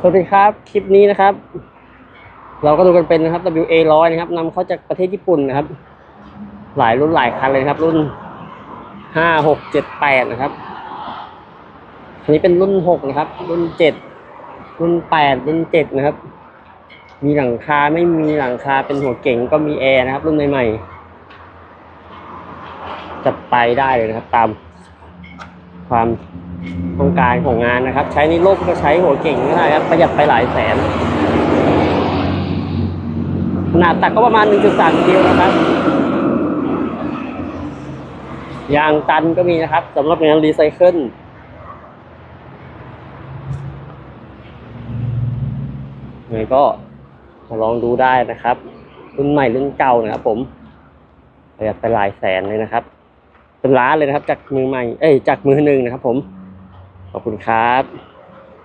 สวัสดีครับ คลิปนี้นะครับ เราก็ดูกันเป็นนะครับ WA ร้อยนะครับนำเข้าจากประเทศญี่ปุ่นนะครับ หลายรุ่นหลายคันเลยครับ รุ่นห้าหกเจ็ดแปดนะครับอันนี้เป็นรุ่นหกนะครับ รุ่นเจ็ดรุ่นแปดรุ่นเจ็ดนะครับ มีหลังคาไม่มีหลังคาเป็นหัวเก่งก็มีแอร์นะครับ รุ่นใหม่ๆจัดไปได้เลยนะครับ ตามความ ต้องการของงานนะครับ ใช้ในร่มก็ใช้หัวเก่งก็ได้ครับประหยัดไปหลายแสน ขนาดตักก็ประมาณ 1.3กิโลนะครับยางตันก็มีนะครับสำหรับงานรีไซเคิลยังไงก็มาลองดูได้นะครับ รุ่นใหม่รุ่นเก่านะครับผมประหยัดไปหลายแสนเลยนะครับเป็นล้านเลยนะครับ จากมือใหม่ เอ้ยจากมือหนึ่งนะครับผม ขอบคุณครับ